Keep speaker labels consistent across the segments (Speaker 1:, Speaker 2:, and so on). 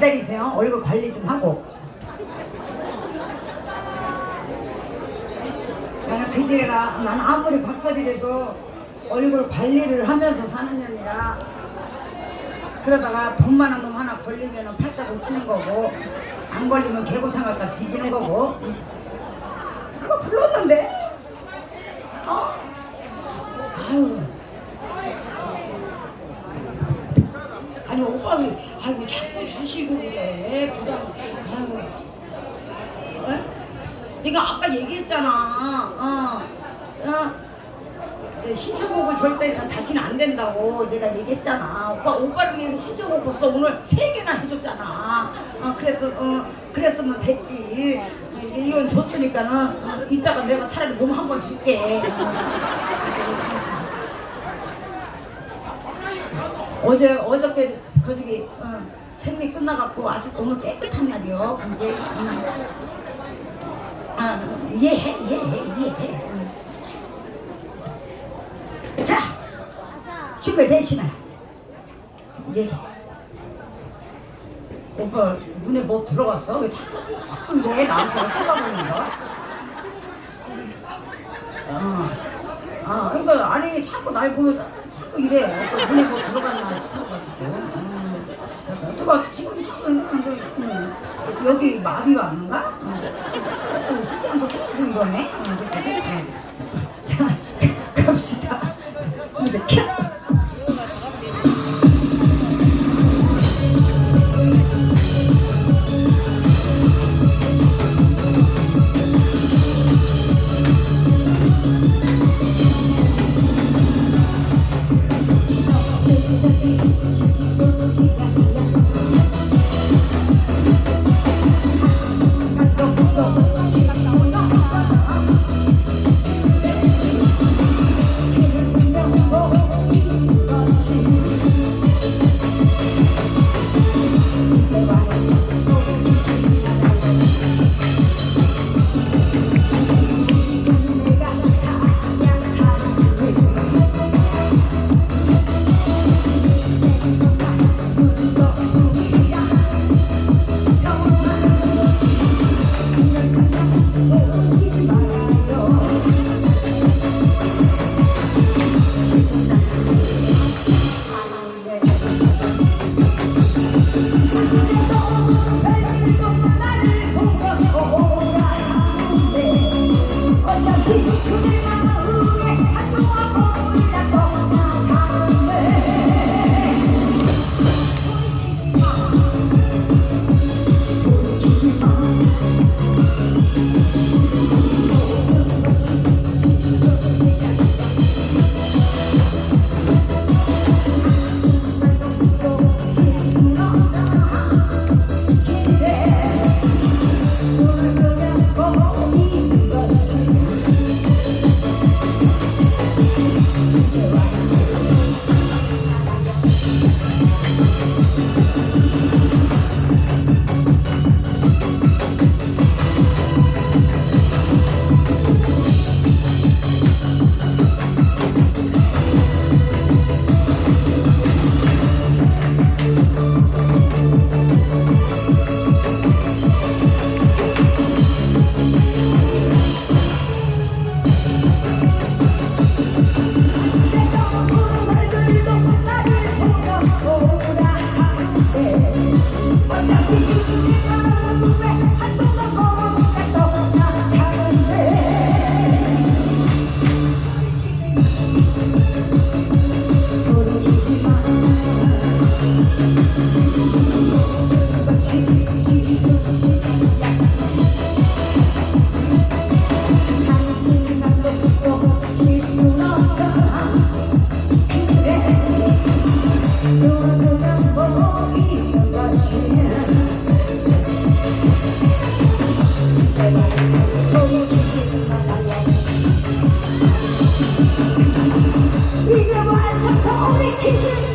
Speaker 1: 기다리세요. 얼굴 관리 좀 하고. 나는 그지가 나는 아무리 박살이라도 얼굴 관리를 하면서 사는 년이라 그러다가 돈 많은 놈 하나 걸리면 팔자 고치는 거고 안 걸리면 개고생 갖다 뒤지는 거고 그거 불렀는데 어? 아유 아니 오빠 왜 아이고 자꾸 주시고 그래 부담 아유 어? 네가 아까 얘기했잖아 어, 어. 네, 신청곡을 절대 다- 다시는 안 된다고 내가 얘기했잖아. 오빠 오빠를 위해서 신청곡 벌써 오늘 세 개나 해줬잖아. 어, 그래서 어, 그랬으면 됐지. 어, 이건 줬으니까는 어, 이따가 내가 차라리 몸 한 번 줄게. 어제 어저께 그 저기 어, 생리 끝나갖고 아직 오늘 깨끗한 날이요. 음. 아, 이해해 이해해 이해해. 음. 자, 준비되시나? 이제 오빠 눈에 뭐 들어갔어? 왜 자꾸 자꾸 이래 나한테 쳐다보는 거? 어, 아, 그러니까 아니 자꾸 날 보면서 자꾸 이래. 눈에 뭐 들어갔나 싶어가지고. 음, 오빠 지금 자꾸 음, 음, 여기 마비 왔는가? 음, 진짜 한번 계속 이러네. 음, 그치? 음. 자, 갑시다. 이제 켜. 돌이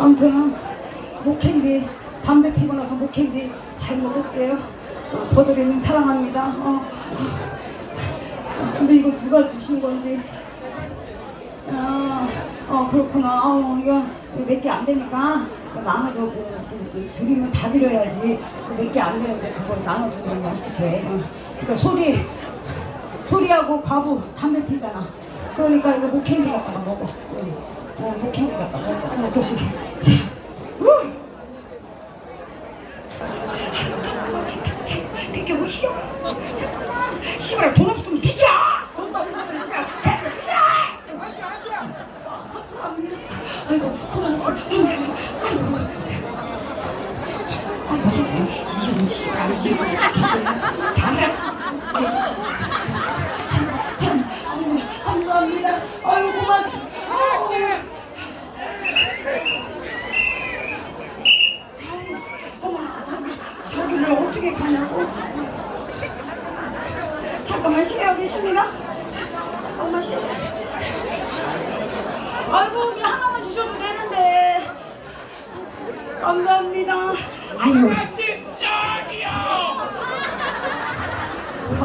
Speaker 1: 아무튼 목캔디 담배 피고 나서 목캔디 잘 먹을게요. 어, 버드리님 사랑합니다. 어. 어, 근데 이거 누가 주신 건지. 아, 어 그렇구나. 어, 이거 몇 개 안 되니까 이거 나눠주고 드리면 다 드려야지. 몇 개 안 되는데 그걸 나눠주면 어떡해. 어. 그러니까 소리 소리하고 과부 담배 피잖아. 그러니까 이거 목캔디 갖다가 먹어. 어, 어떻게 가냐고. 잠깐만 실례하고 계십니다. 잠깐만 실례. 아이고 이제 하나만 주셔도 되는데. 감사합니다. 아이고.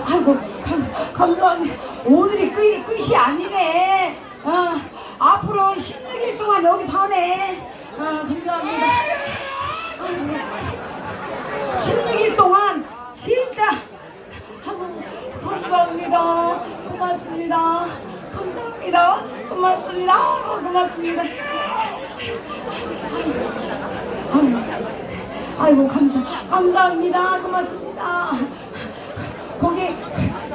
Speaker 1: 아이고 감, 감사합니다. 오늘이 끝, 끝이 아니네. 어, 앞으로 16일 동안 여기 사네. 어, 감사합니다. 아이고, 16일 동안 진짜 아이고, 감사합니다. 고맙습니다. 감사합니다. 고맙습니다. 아이고, 고맙습니다. 아이고, 감사 감사합니다. 고맙습니다. 거기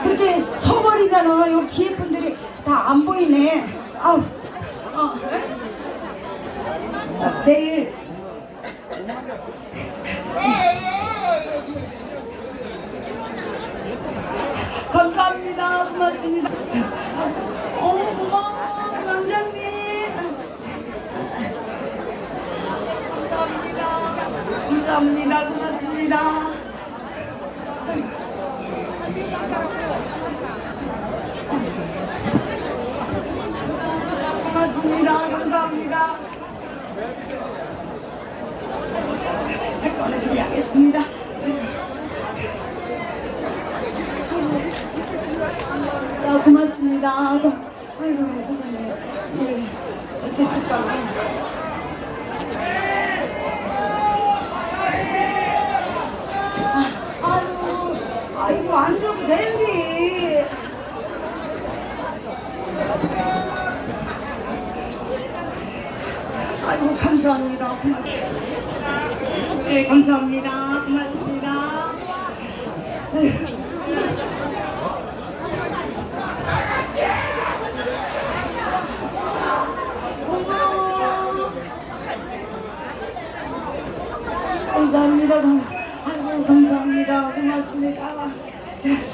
Speaker 1: 그렇게 서버리면은 여기 뒤에 분들이 다 안 보이네. 아우, 어, 에? 어, 내일 감사합니다. 고맙습니다. 어, 고마워, 왕장님. 감사합니다. 감사합니다. 고맙습니다. 감사합니다. 제 거는 처리하겠습니다. 아, 고맙습니다. 아이고, 세상에. 예, 어쨌을까. 감사합니다. 고맙습니다. 네, 감사합니다. 고맙습니다. 고마워. 감사합니다. 감사, 아이고, 감사합니다. 고맙습